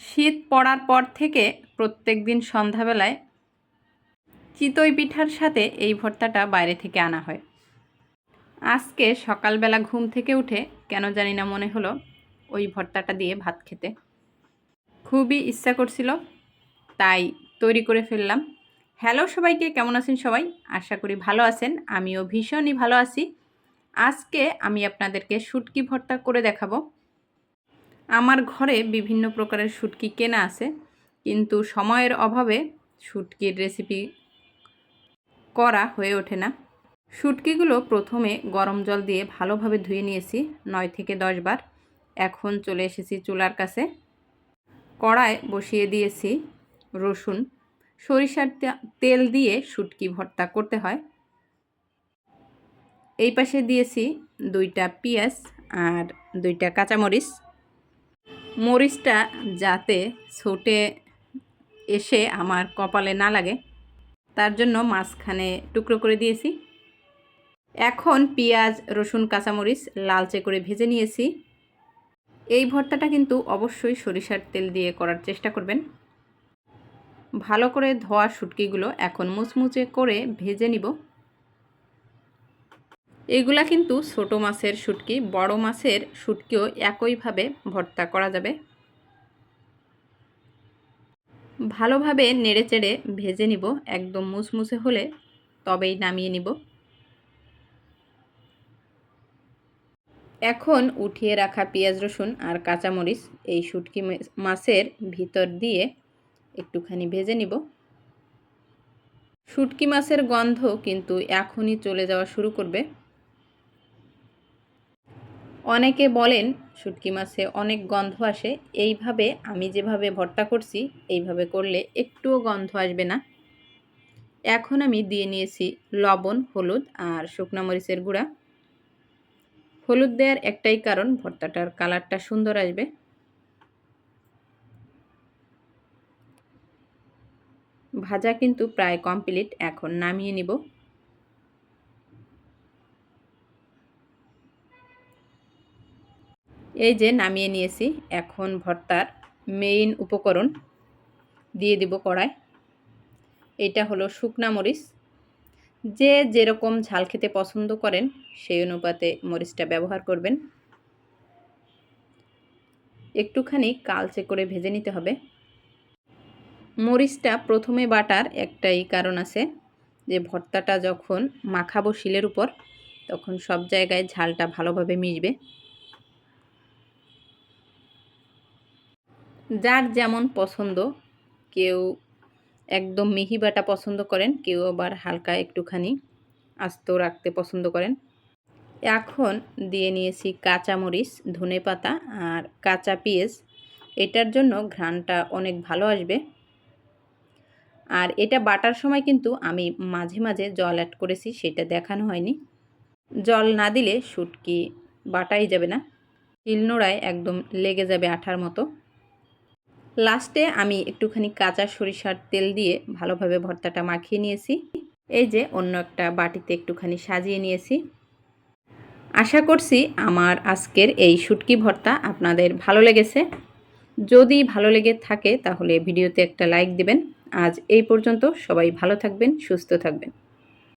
শীত পড়ার পর থেকে প্রত্যেক দিন সন্ধ্যাবেলায় চিতই পিঠার সাথে এই ভর্তাটা বাইরে থেকে আনা হয়। আজকে সকালবেলা ঘুম থেকে উঠে কেন জানি না মনে হলো ওই ভর্তাটা দিয়ে ভাত খেতে। খুবই ইচ্ছা করছিল, তাই তৈরি করে ফেললাম। হ্যালো সবাইকে, কেমন আছেন সবাই? আশা করি ভালো আছেন, আমিও ভীষণই ভালো আছি। আজকে আমি আপনাদেরকে শুটকি ভর্তা করে দেখাবো। আমার ঘরে বিভিন্ন প্রকারের শুটকি কেনা আছে, কিন্তু সময়ের অভাবে শুটকির রেসিপি করা হয়ে ওঠে না। শুটকিগুলো প্রথমে গরম জল দিয়ে ভালোভাবে ধুয়ে নিয়েছি, নয় থেকে দশ বার। এখন চলে এসেছি চুলার কাছে। কড়ায় বসিয়ে দিয়েছি রসুন। সরিষার তেল দিয়ে শুটকি ভর্তা করতে হয়। এই পাশে দিয়েছি দুইটা পেঁয়াজ আর দুইটা কাঁচামরিচ। মরিচটা যাতে ছোটে এসে আমার কপালে না লাগে, তার জন্য মাঝখানে টুকরো করে দিয়েছি। এখন পেঁয়াজ, রসুন, কাঁচামরিচ লালচে করে ভেজে নিয়েছি। এই ভর্তাটা কিন্তু অবশ্যই সরিষার তেল দিয়ে করার চেষ্টা করবেন। ভালো করে ধোয়া শুটকিগুলো এখন মুচমুচে করে ভেজে নিব। এগুলা কিন্তু ছোট মাছের শুটকি, বড় মাছের শুটকিও একইভাবে ভর্তা করা যাবে। ভালোভাবে নেড়ে চেড়ে ভেজে নিব, একদম মুসমুসে হলে তবেই নামিয়ে নিব। এখন উঠিয়ে রাখা পেঁয়াজ, রসুন আর কাঁচামরিচ এই শুটকি মাছের ভিতর দিয়ে একটুখানি ভেজে নিব। শুটকি মাছের গন্ধ কিন্তু এখনই চলে যাওয়া শুরু করবে। অনেকে বলেন, শুটকি মাছে অনেক গন্ধ আসে, এইভাবে আমি যেভাবে ভর্তা করছি, এইভাবে করলে একটুও গন্ধ আসবে না। এখন আমি দিয়ে নিয়েছি লবণ, হলুদ আর শুকনো মরিচের গুঁড়া। হলুদ দেওয়ার একটাই কারণ, ভর্তাটার কালারটা সুন্দর আসবে। ভাজা কিন্তু প্রায় কমপ্লিট, এখন নামিয়ে নিব। এই যে নামিয়ে নিয়েছি, এখন ভর্তার মেইন উপকরণ দিয়ে দিব কড়ায় এটা হলো শুকনা মরিচ। যে যেরকম ঝাল খেতে পছন্দ করেন, সেই অনুপাতে মরিচটা ব্যবহার করবেন। একটুখানি কালচে করে ভেজে নিতে হবে। মরিচটা প্রথমে বাটার একটাই কারণ আছে যে, ভর্তাটা যখন মাখাবো শিলের উপর, তখন সব জায়গায় ঝালটা ভালোভাবে মিশবে। যার যেমন পছন্দ, কেউ একদম মিহি বাটা পছন্দ করেন, কেউ আবার হালকা একটুখানি আস্ত রাখতে পছন্দ করেন। এখন দিয়ে নিয়েছি কাঁচামরিচ, ধনে পাতা আর কাঁচা পেঁয়াজ। এটার জন্য ঘ্রাণটা অনেক ভালো আসবে। আর এটা বাটার সময় কিন্তু আমি মাঝে মাঝে জল অ্যাড করেছি, সেটা দেখানো হয়নি। জল না দিলে শুটকি বাটাই যাবে না। শিলনোড়ায় একদম লেগে যাবে আঠার মতো। লাস্টে আমি একটুখানি কাঁচা সরিষার তেল দিয়ে ভালোভাবে ভর্তাটা মাখিয়ে নিয়েছি। এই যে অন্য একটা বাটিতে একটুখানি সাজিয়ে নিয়েছি। আশা করছি আমার আজকের এই শুটকি ভর্তা আপনাদের ভালো লেগেছে। যদি ভালো লেগে থাকে তাহলে ভিডিওতে একটা লাইক দেবেন। আজ এই পর্যন্ত সবাই ভালো থাকবেন, সুস্থ থাকবেন।